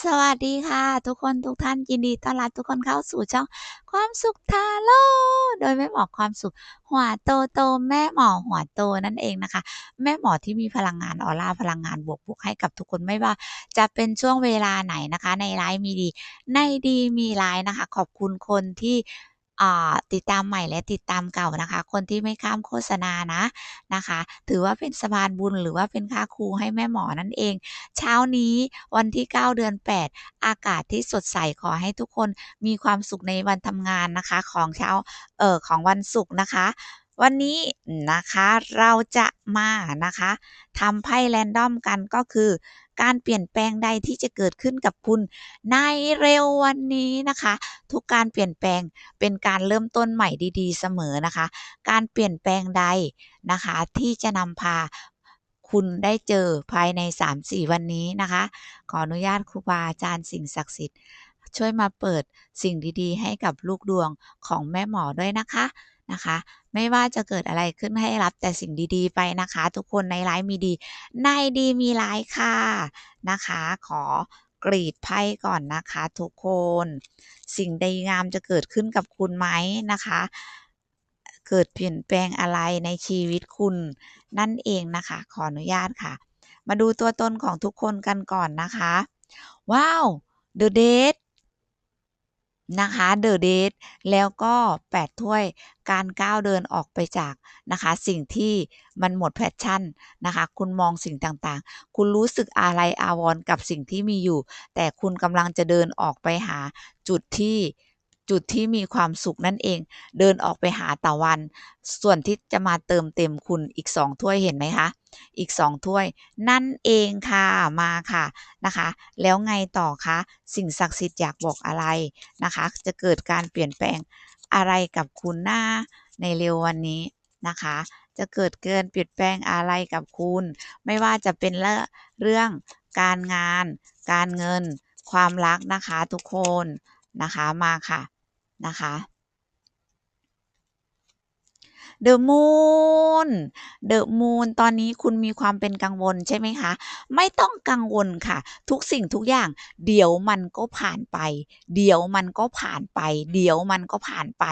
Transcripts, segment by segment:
สวัสดีค่ะ ทุกคนทุกท่านยินดีต้อนรับทุกคนเข้าสู่ช่องความสุขทาโร่โดยแม่หมอความสุข หัวโตโตแม่หมอหัวโตนั่นเองนะคะ แม่หมอที่มีพลังงานออร่าพลังงานบวกบวกให้กับทุกคนไม่ว่า จะเป็นช่วงเวลาไหนนะคะ ในไลฟ์มีดี ในดีมีไลฟ์นะคะ ขอบคุณคนที่ ติดตามใหม่และติดตามเก่านะคะ คนที่ไม่ข้ามโฆษณานะนะคะ ถือว่าเป็นสะพานบุญหรือว่าเป็นค่าครูให้แม่หมอนั่นเอง เช้านี้วันที่ 9 เดือน 8 อากาศที่สดใสขอให้ทุกคนมีความสุขในวันทำงานนะคะของเช้าเอ่อของวันศุกร์นะคะวันนี้นะคะเราจะมานะคะทำไพ่แรนดอมกันก็คือ การเปลี่ยนแปลงใดที่จะเกิดขึ้นกับคุณในเร็ววันนี้นะคะ ทุกการเปลี่ยนแปลงเป็นการเริ่มต้นใหม่ดีๆ เสมอนะคะ การเปลี่ยนแปลงใดนะคะ ที่จะนำพาคุณได้เจอภายใน 3-4 วันนี้นะคะ ขออนุญาตครูบาอาจารย์สิ่งศักดิ์สิทธิ์ช่วยมาเปิดสิ่งดีๆ ให้กับลูกดวงของแม่หมอด้วยนะคะนะคะ ไม่ว่าจะเกิดอะไรขึ้นให้รับแต่สิ่งดีๆไปนะคะ ทุกคนในไลฟ์มีดี ในดีมีไลฟ์ค่ะนะคะ ขอกรีดไพ่ก่อนนะคะ ทุกคน สิ่งดีงามจะเกิดขึ้นกับคุณไหมนะคะเกิดเปลี่ยนแปลงอะไรในชีวิตคุณนั่นเองนะคะ ขออนุญาตค่ะ มาดูตัวตนของทุกคนกันก่อนนะคะ ว้าว The Date นะคะเดอะเดทแล้วก็ 8 ถ้วยการก้าวเดินออกไปจากนะคะ สิ่งที่มันหมดแพชชั่นนะคะ คุณมองสิ่งต่างๆ คุณรู้สึกอะไรอาวรกับสิ่งที่มีอยู่ แต่คุณกำลังจะเดินออกไปหาจุดที่ จุดที่มีความสุขนั่นเอง เดินออกไปหาตะวัน ส่วนที่จะมาเติมเต็มคุณอีก2ถ้วยเห็นไหมคะ อีก2ถ้วย นั่นเองค่ะมาค่ะนะคะ แล้วไงต่อคะสิ่งศักดิ์สิทธิ์อยากบอกอะไรนะคะ จะเกิดการเปลี่ยนแปลงอะไรกับคุณหน้าในเร็ววันนี้นะคะ จะเกิดเกินเปลี่ยนแปลงอะไรกับคุณ ไม่ว่าจะเป็นเรื่องการงาน การเงิน ความรักนะคะทุกคนนะคะมาค่ะ นะคะ The Moon The Moon ตอนนี้คุณมีความเป็นกังวลใช่ไหมคะ ไม่ต้องกังวลค่ะ ทุกสิ่งทุกอย่าง เดี๋ยวมันก็ผ่านไป เดี๋ยวมันก็ผ่านไป เดี๋ยวมันก็ผ่านไป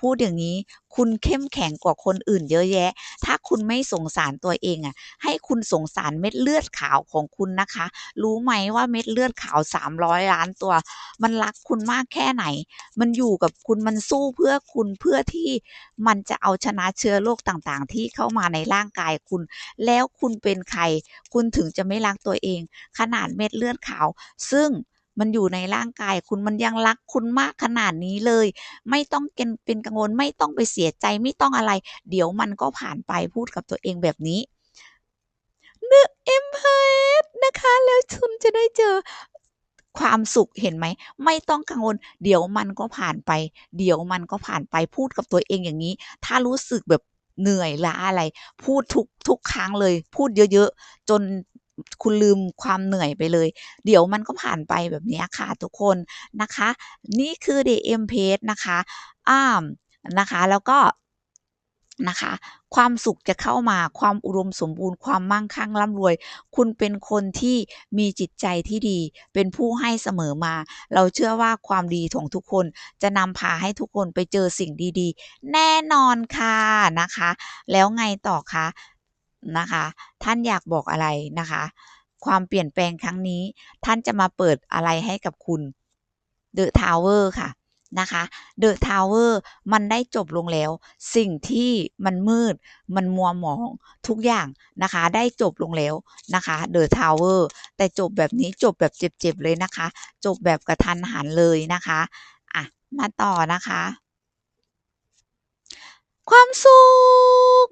พูดอย่างนี้คุณเข้มแข็งกว่าคนอื่นเยอะแยะ ถ้าคุณไม่สงสารตัวเองอะ ให้คุณสงสารเม็ดเลือดขาวของคุณนะคะ รู้ไหมว่าเม็ดเลือดขาว 300 ล้านตัว มันรักคุณมากแค่ไหน มันอยู่กับคุณ มันสู้เพื่อคุณ เพื่อที่มันจะเอาชนะเชื้อโรคต่างๆ ที่เข้ามาในร่างกายคุณ แล้วคุณเป็นใคร คุณถึงจะไม่รักตัวเอง ขนาดเม็ดเลือดขาว ซึ่งมันอยู่ในร่างกายคุณมันยังรักคุณมากขนาดนี้เลย ไม่ต้องเป็นเป็นกังวลไม่ต้องไปเสียใจไม่ต้องอะไร เดี๋ยวมันก็ผ่านไปพูดกับตัวเองแบบนี้เนื้อเอ็มเพสนะคะ แล้วคุณจะได้เจอ ความสุขเห็นไหม ไม่ต้องกังวล เดี๋ยวมันก็ผ่านไป เดี๋ยวมันก็ผ่านไปพูดกับตัวเองอย่างนี้ ถ้ารู้สึกแบบเหนื่อยล้าอะไร พูดทุกทุกครั้งเลย พูดเยอะๆ จนคุณลืมความเหนื่อยไปเลย เดี๋ยวมันก็ผ่านไปแบบนี้ค่ะทุกคนนะคะ นี่คือ The M Page นะคะอ่ามนะคะ แล้วก็ นะคะ ความสุขจะเข้ามาความอุดมสมบูรณ์ความมั่งคั่งร่ำรวย คุณเป็นคนที่มีจิตใจที่ดี เป็นผู้ให้เสมอมา เราเชื่อว่าความดีของทุกคนจะนำพาให้ทุกคนไปเจอสิ่งดีๆ แน่นอนค่ะนะคะ แล้วไงต่อคะนะคะ ท่านอยากบอกอะไรนะคะ ความเปลี่ยนแปลงครั้งนี้ ท่านจะมาเปิดอะไรให้กับคุณ The Tower ค่ะ นะคะ The Tower มันได้จบลงแล้ว สิ่งที่มันมืด มันมัวหมองทุกอย่างนะคะ ได้จบลงแล้วนะคะ The Tower แต่จบแบบนี้จบแบบเจ็บๆเลยนะคะ จบแบบกระทันหันเลยนะคะอะมาต่อนะคะ ความสุข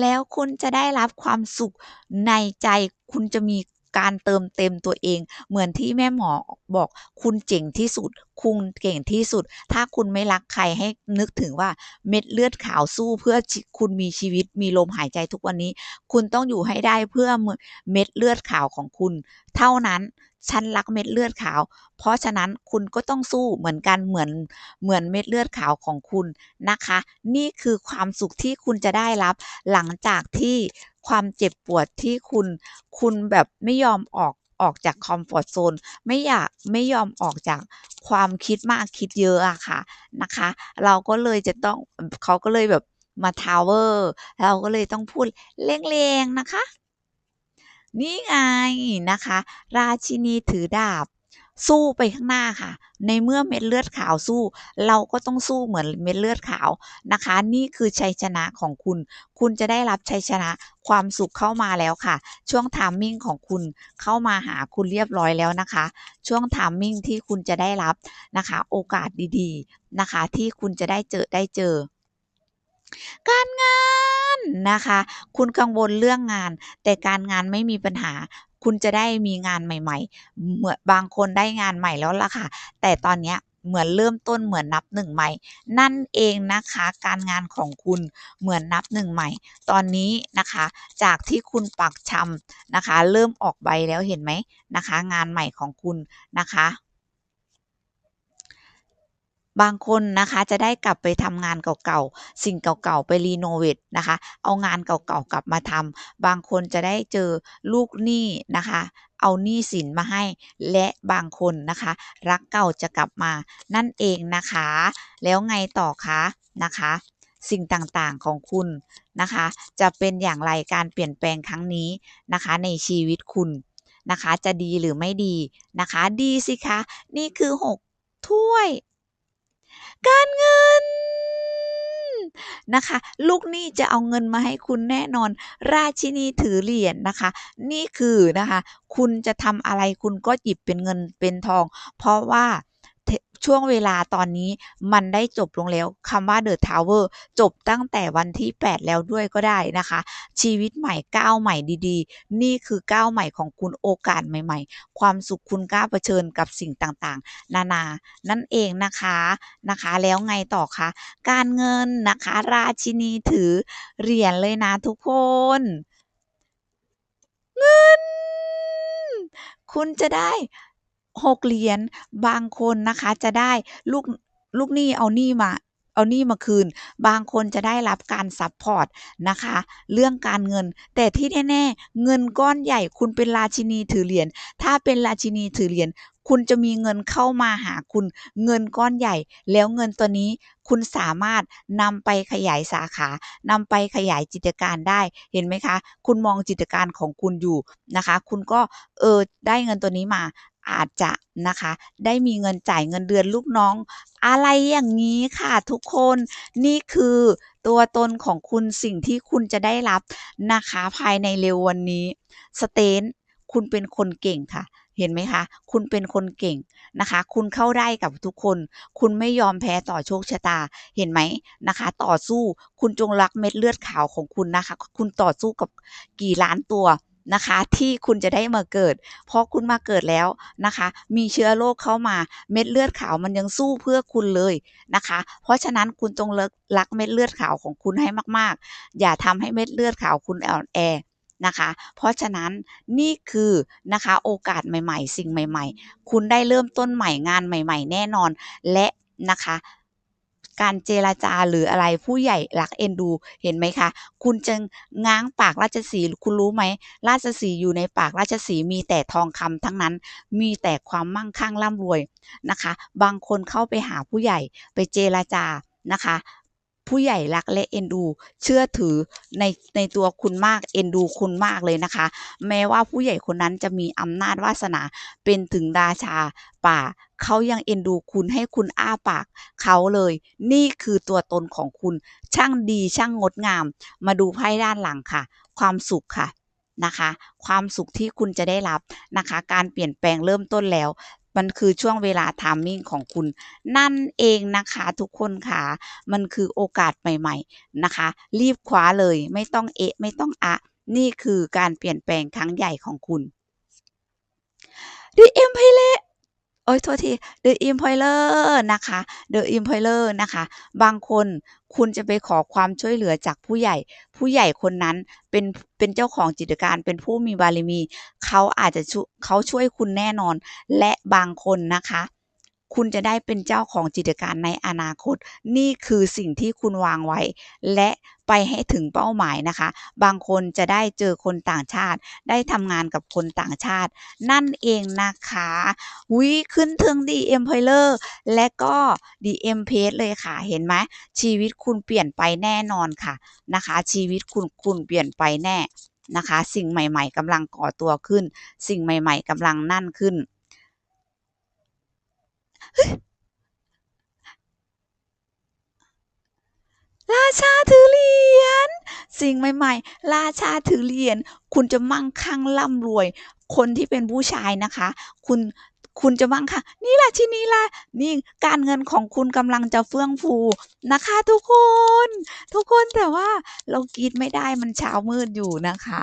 แล้วคุณจะได้รับความสุขในใจคุณจะมี การเติมเต็มตัวเอง เหมือนที่แม่หมอบอกคุณเจ๋งที่สุด คุณเก่งที่สุด ถ้าคุณไม่รักใครให้นึกถึงว่าเม็ดเลือดขาวสู้เพื่อคุณมีชีวิตมีลมหายใจทุกวันนี้ คุณต้องอยู่ให้ได้เพื่อเม็ดเลือดขาวของคุณ เท่านั้นฉันรักเม็ดเลือดขาว เพราะฉะนั้นคุณก็ต้องสู้เหมือนกันเหมือนเหมือนเม็ดเลือดขาวของคุณนะคะ นี่คือความสุขที่คุณจะได้รับหลังจากที่ ความเจ็บปวดที่คุณคุณแบบไม่ยอมออกออกจากคอมฟอร์ตโซนไม่อยากไม่ยอมออกจากความคิดมากคิดเยอะอะค่ะนะคะ เราก็เลยจะต้องเขาก็เลยแบบมาทาวเวอร์เราก็เลยต้องพูดเร่งๆนะคะ นี่ไงนะคะ ราชินีถือดาบ สู้ไปข้างหน้าค่ะ ในเมื่อเม็ดเลือดขาวสู้ เราก็ต้องสู้เหมือนเม็ดเลือดขาวนะคะ นี่คือชัยชนะของคุณ คุณจะได้รับชัยชนะความสุขเข้ามาแล้วค่ะ ช่วงทามมิ่งของคุณเข้ามาหาคุณเรียบร้อยแล้วนะคะ ช่วงทามมิ่งที่คุณจะได้รับนะคะ โอกาสดีๆนะคะ ที่คุณจะได้เจอได้เจอ การงานนะคะ คุณกังวลเรื่องงาน แต่การงานไม่มีปัญหา คุณจะได้มีงานใหม่ๆ เหมือนบางคนได้งานใหม่แล้วล่ะค่ะ แต่ตอนเนี้ยเหมือนเริ่มต้นเหมือนนับหนึ่งใหม่ นั่นเองนะคะการงานของคุณเหมือนนับหนึ่งใหม่ ตอนนี้นะคะ จากที่คุณปักชำนะคะ เริ่มออกใบแล้วเห็นไหมนะคะ งานใหม่ของคุณนะคะ บางคนนะคะจะได้กลับไปทำงานเก่าๆ สิ่งเก่าๆ ไปรีโนเวทนะคะ เอางานเก่าๆ กลับมาทำบางคนจะได้เจอลูกหนี้นะคะ เอาหนี้สินมาให้ และบางคนนะคะ รักเก่าจะกลับมานั่นเองนะคะ แล้วไงต่อคะนะคะสิ่งต่างๆของคุณนะคะ จะเป็นอย่างไรการเปลี่ยนแปลงครั้งนี้นะคะ ในชีวิตคุณนะคะ จะดีหรือไม่ดีนะคะ ดีสิคะ นี่คือ 6 ถ้วย การเงินนะคะ ลูกหนี้จะเอาเงินมาให้คุณแน่นอน ราชินีถือเหรียญนะคะ นี่คือนะคะ คุณจะทำอะไรคุณก็หยิบเป็นเงินเป็นทอง เพราะว่า ช่วงเวลาตอนนี้มันได้จบลงแล้วคำว่า The Tower จบตั้งแต่วันที่ 8 แล้วด้วยก็ได้นะคะ ชีวิตใหม่ก้าวใหม่ดีๆ นี่คือก้าวใหม่ของคุณโอกาสใหม่ ๆ ความสุขคุณกล้าเผชิญกับสิ่งต่างๆ นานา นั่นเองนะคะนะคะ แล้วไงต่อคะการเงินนะคะ ราชินีถือเหรียญเลยนะทุกคน เงิน คุณจะได้ 6เหรียญบางคนนะคะจะได้ลูกลูกหนี้เอาหนี้มาเอาหนี้มาคืน บางคนจะได้รับการซัปพอร์ตนะคะ เรื่องการเงิน แต่ที่แน่ๆ เงินก้อนใหญ่คุณเป็นราชินีถือเหรียญ ถ้าเป็นราชินีถือเหรียญ คุณจะมีเงินเข้ามาหาคุณ เงินก้อนใหญ่ แล้วเงินตัวนี้คุณสามารถนำไปขยายสาขานำไปขยายกิจการได้ เห็นไหมคะ คุณมองกิจการของคุณอยู่นะคะ คุณก็เออได้เงินตัวนี้มา อาจจะนะคะ ได้มีเงินจ่ายเงินเดือนลูกน้อง อะไรอย่างงี้ค่ะทุกคนนี่คือตัวตนของคุณสิ่งที่คุณจะได้รับนะคะ ภายในเร็ววันนี้ Strength คุณเป็นคนเก่งค่ะ เห็นไหมคะ คุณเป็นคนเก่งนะคะ คุณเข้าได้กับทุกคน คุณไม่ยอมแพ้ต่อโชคชะตา เห็นไหมนะคะ ต่อสู้คุณจงรักเม็ดเลือดขาวของคุณนะคะ คุณต่อสู้กับกี่ล้านตัว นะคะ ที่คุณจะได้มาเกิด เพอคุณมาเกิดแล้วนะคะ มีเชื้อโรคเข้ามาเม็ดเลือดขาวมันยังสู้เพื่อคุณเลยนะคะ เพราะฉะนั้นคุณจงเลิกรักเม็ดเลือดขาวของคุณให้มากๆ อย่าทำให้เม็ดเลือดขาวคุณอ่อนแอนะคะ เพราะฉะนั้นนี่คือนะคะโอกาสใหม่ ๆ สิ่งใหม่ ๆ คุณได้เริ่มต้นใหม่งานใหม่ ๆ แน่นอนและนะคะ การเจรจาหรืออะไรผู้ใหญ่รักเอ็นดูเห็นไหมคะ คุณจะง้างปากราชสีคุณรู้ไหมราชสีอยู่ในปากราชสีมีแต่ทองคำทั้งนั้น มีแต่ความมั่งคั่งร่ำรวยนะคะ บางคนเข้าไปหาผู้ใหญ่ไปเจรจานะคะ ผู้ใหญ่รักและเอ็นดู เชื่อถือในในตัวคุณมากเอ็นดูคุณมากเลยนะคะ แม้ว่าผู้ใหญ่คนนั้นจะมีอำนาจวาสนาเป็นถึงราชาป่าเขายังเอ็นดูคุณให้คุณอ้าปากเขาเลย นี่คือตัวตนของคุณช่างดีช่างงดงาม มาดูไพ่ด้านหลังค่ะ ความสุขค่ะนะคะ ความสุขที่คุณจะได้รับนะคะ การเปลี่ยนแปลงเริ่มต้นแล้ว มันคือช่วงเวลาทามมิ่งของคุณ นั่นเองนะคะทุกคนค่ะ มันคือโอกาสใหม่ๆนะคะ รีบคว้าเลยไม่ต้องเอะไม่ต้องอะ นี่คือการเปลี่ยนแปลงครั้งใหญ่ของคุณดีเอ็มไพเล โอ๊ยโทษที The employer นะคะ The employer นะคะ บางคนคุณจะไปขอความช่วยเหลือจากผู้ใหญ่ ผู้ใหญ่คนนั้นเป็นเป็นเจ้าของจิตการ เป็นผู้มีบารมี เขาอาจจะชุเขาช่วยคุณแน่นอน และบางคนนะคะ คุณจะได้เป็นเจ้าของกิจการในอนาคต นี่คือสิ่งที่คุณวางไว้ และไปให้ถึงเป้าหมายนะคะ บางคนจะได้เจอคนต่างชาติ ได้ทำงานกับคนต่างชาติ นั่นเองนะคะวิขึ้นถึง DM p i l e r และก็ DM Page เลยค่ะ เห็นไหมชีวิตคุณเปลี่ยนไปแน่นอนค่ะนะคะ ชีวิตคุณคุณเปลี่ยนไปแน่นะคะ สิ่งใหม่ ๆกำลังก่อตัวขึ้น สิ่งใหม่ ๆกำลังนั่นขึ้น ราชาถือเหรียญสิ่งใหม่ๆ ราชาถือเหรียญคุณจะมั่งคั่งร่ำรวย คนที่เป็นผู้ชายนะคะ คุณคุณจะมั่งคั่งนี่ราชินีล่ะนี่การเงินของคุณกำลังจะเฟื่องฟูนะคะ ทุกคน ทุกคนแต่ว่าเรากรีดไม่ได้มันเช้ามืดอยู่นะคะ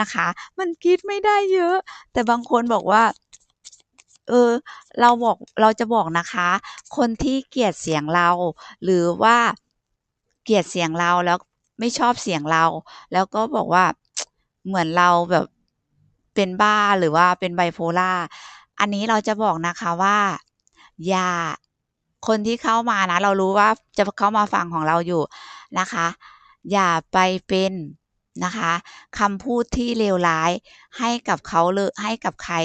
นะคะ มันกรีดไม่ได้เยอะ แต่บางคนบอกว่า เออ เราบอกเราจะบอกนะคะ คนที่เกลียดเสียงเรา หรือว่าเกลียดเสียงเราแล้วไม่ชอบเสียงเรา แล้วก็บอกว่าเหมือนเราแบบเป็นบ้าหรือว่าเป็น bipolar อันนี้เราจะบอกนะคะว่า อย่าคนที่เข้ามานะ เรารู้ว่าจะเข้ามาฟังของเราอยู่นะคะ อย่าไปเป็น นะคะคำพูดที่เลวร้ายให้กับเขาเลยให้กับใคร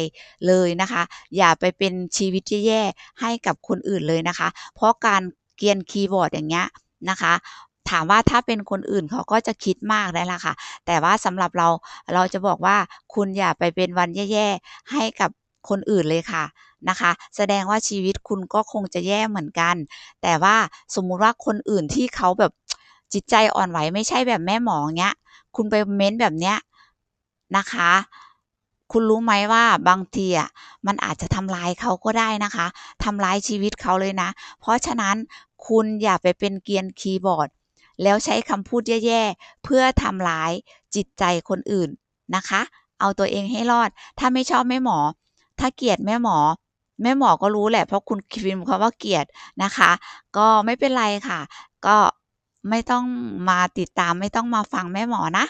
เลยนะคะ อย่าไปเป็นชีวิตแย่ๆให้กับคนอื่นเลยนะคะ เพราะการเกียนคีย์บอร์ดอย่างเงี้ยนะคะถามว่าถ้าเป็นคนอื่นเขาก็จะคิดมากนั่นแหละค่ะ แต่ว่าสำหรับเราเราจะบอกว่าคุณอย่าไปเป็นวันแย่ๆให้กับคนอื่นเลยค่ะนะคะ แสดงว่าชีวิตคุณก็คงจะแย่เหมือนกัน แต่ว่าสมมุติว่าคนอื่นที่เขาแบบ จิตใจอ่อนไหวไม่ใช่แบบแม่หมอเงี้ย คุณไปเม้นต์แบบเนี้ยนะคะ คุณรู้ไหมว่าบางทีอะมันอาจจะทำร้ายเขาก็ได้นะคะทำร้ายชีวิตเขาเลยนะ เพราะฉะนั้นคุณอย่าไปเป็นเกียนคีย์บอร์ด แล้วใช้คำพูดแย่ๆ เพื่อทำร้ายจิตใจคนอื่นนะคะ เอาตัวเองให้รอด ถ้าไม่ชอบแม่หมอ ถ้าเกลียดแม่หมอแม่หมอก็รู้แหละเพราะคุณพิมพ์คำว่าเกลียดนะคะ ก็ไม่เป็นไรค่ะ ก็ ไม่ต้องมาติดตามไม่ต้องมาฟังแม่หมอนะ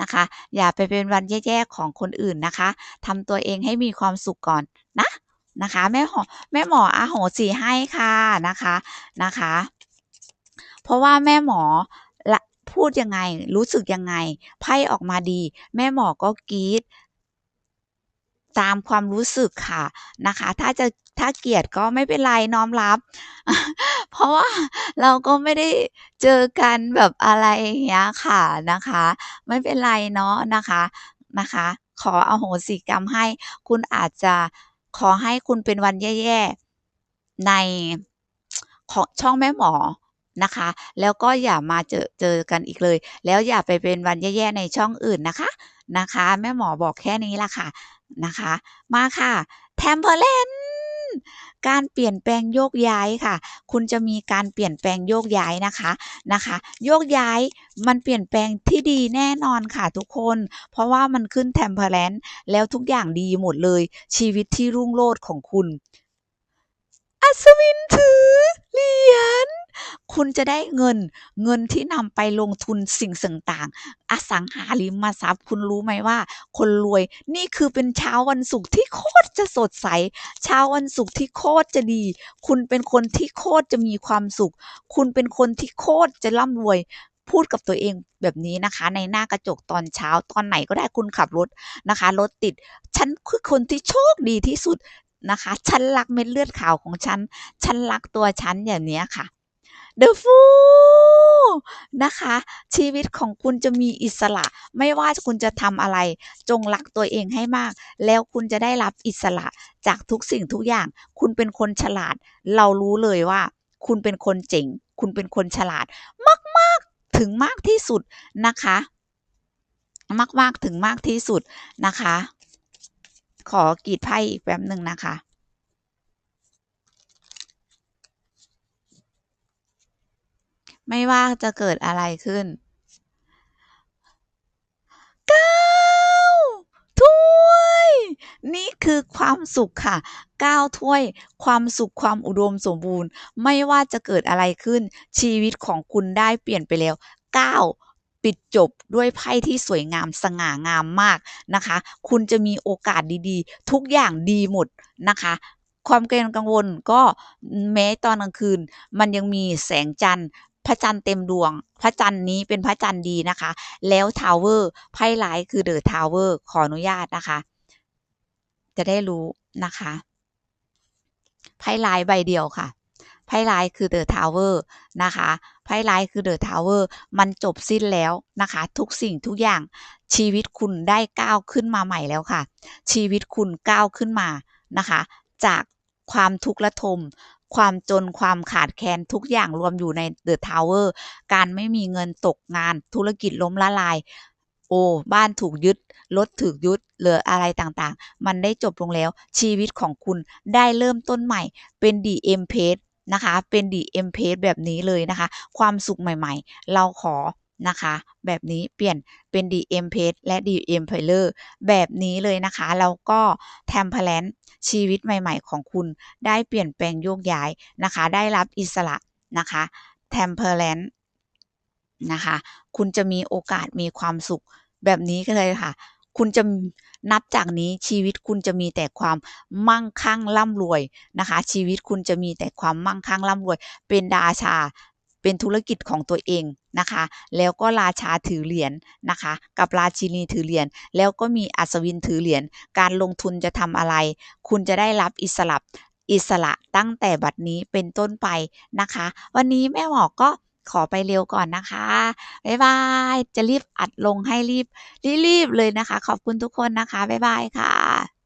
นะคะ อย่าไปเป็นวันแย่ๆของคนอื่นนะคะทำตัวเองให้มีความสุขก่อนนะนะคะแม่หมอแม่หมออโหสิให้ค่ะนะคะนะคะ เพราะว่าแม่หมอละพูดยังไงรู้สึกยังไงไพ่ออกมาดี แม่หมอก็กรี๊ดตามความรู้สึกค่ะนะคะ ถ้าจะ ถ้าเกลียดก็ไม่เป็นไรน้อมรับ เพราะว่าเราก็ไม่ได้เจอกันแบบอะไรอย่างเงี้ยค่ะนะคะ ไม่เป็นไรเนาะนะคะนะคะ ขออโหสิกรรมให้คุณอาจจะขอให้คุณเป็นวันแย่ๆในของช่องแม่หมอนะคะ แล้วก็อย่ามาเจอเจอกันอีกเลย แล้วอย่าไปเป็นวันแย่ๆในช่องอื่นนะคะนะคะ แม่หมอบอกแค่นี้ละค่ะนะคะ มาค่ะ Temperance การเปลี่ยนแปลงโยกย้ายค่ะ คุณจะมีการเปลี่ยนแปลงโยกย้ายนะคะนะคะ โยกย้ายมันเปลี่ยนแปลงที่ดีแน่นอนค่ะทุกคน เพราะว่ามันขึ้นเทมเพลนแล้วทุกอย่างดีหมดเลย ชีวิตที่รุ่งโรจน์ของคุณ อัศวินถือเหรียญ คุณจะได้เงิน เงินที่นำไปลงทุนสิ่งต่างๆ อสังหาริมทรัพย์ คุณรู้ไหมว่า คนรวยนี่คือเป็นเช้าวันศุกร์ที่โคตรจะสดใส เช้าวันศุกร์ที่โคตรจะดี คุณเป็นคนที่โคตรจะมีความสุข คุณเป็นคนที่โคตรจะร่ำรวย พูดกับตัวเองแบบนี้นะคะ ในหน้ากระจกตอนเช้าตอนไหนก็ได้คุณขับรถนะคะ รถติด ฉันคือคนที่โชคดีที่สุด นะคะ ฉันรักเม็ดเลือดขาวของฉัน ฉันรักตัวฉันอย่างนี้ค่ะ The f o o นะคะ ชีวิตของคุณจะมีอิสระ ไม่ว่าคุณจะทำอะไร จงรักตัวเองให้มาก แล้วคุณจะได้รับอิสระจากทุกสิ่งทุกอย่าง คุณเป็นคนฉลาด เรารู้เลยว่า คุณเป็นคนเจ๋ง คุณเป็นคนฉลาด มาก ๆ ถึงมากที่สุดนะคะ มาก ๆ ถึงมากที่สุดนะคะ ขอกรีดไพ่อีกแป๊บหนึ่งนะคะ ไม่ว่าจะเกิดอะไรขึ้น9ถ้วย นี่คือความสุขค่ะ9ถ้วย ความสุขความอุดมสมบูรณ์ ไม่ว่าจะเกิดอะไรขึ้นชีวิตของคุณได้เปลี่ยนไปแล้ว9 ปิดจบด้วยไพ่ที่สวยงามสง่างามมากนะคะ คุณจะมีโอกาสดีๆ ทุกอย่างดีหมดนะคะความเกรงกังวลก็แม้ตอนกลางคืน มันยังมีแสงจันทร์ พระจันทร์เต็มดวง พระจันทร์นี้เป็นพระจันทร์ดีนะคะ แล้วทาวเวอร์ไพ่ร้ายคือเดอะทาวเวอร์ขออนุญาตนะคะ จะได้รู้นะคะไพ่ร้ายใบเดียวค่ะ ไพ่ร้ายคือเดอะทาวเวอร์นะคะไพ่ร้ายคือเดอะทาวเวอร์มันจบสิ้นแล้วนะคะ ทุกสิ่งทุกอย่างชีวิตคุณได้ก้าวขึ้นมาใหม่แล้วค่ะ ชีวิตคุณก้าวขึ้นมานะคะ จากความทุกข์ระทม ความจนความขาดแคลนทุกอย่างรวมอยู่ในเดอะทาวเวอร์การไม่มีเงินตกงานธุรกิจล้มละลาย โอ้บ้านถูกยึดรถถูกยึดเหลืออะไรต่างๆ มันได้จบลงแล้ว ชีวิตของคุณได้เริ่มต้นใหม่เป็น DM Page นะคะ เป็น DM Page แบบนี้เลยนะคะ ความสุขใหม่ๆ เราขอนะคะ แบบนี้เปลี่ยนเป็น DM Page และ DM p a l e r แบบนี้เลยนะคะ แล้วก็ t e m p l a n ชีวิตใหม่ๆ ของคุณได้เปลี่ยนแปลงโยกย้ายนะคะ ได้รับอิสระนะคะ t e m p l a n นะคะ คุณจะมีโอกาสมีความสุขแบบนี้ก็เลยค่ะ คุณจะนับจากนี้ชีวิตคุณจะมีแต่ความมั่งคั่งร่ำรวยนะคะ ชีวิตคุณจะมีแต่ความมั่งคั่งร่ำรวย เป็นดาชาเป็นธุรกิจของตัวเองนะคะ แล้วก็ราชาถือเหรียญนะคะ กับราชินีถือเหรียญ แล้วก็มีอัศวินถือเหรียญ การลงทุนจะทำอะไร คุณจะได้รับอิสระอิสระตั้งแต่บัดนี้เป็นต้นไปนะคะ วันนี้แม่หมอก็ ขอไปเร็วก่อนนะคะ บ๊ายบาย จะรีบอัดลงให้รีบรีบเลยนะคะ ขอบคุณทุกคนนะคะ บ๊ายบายค่ะ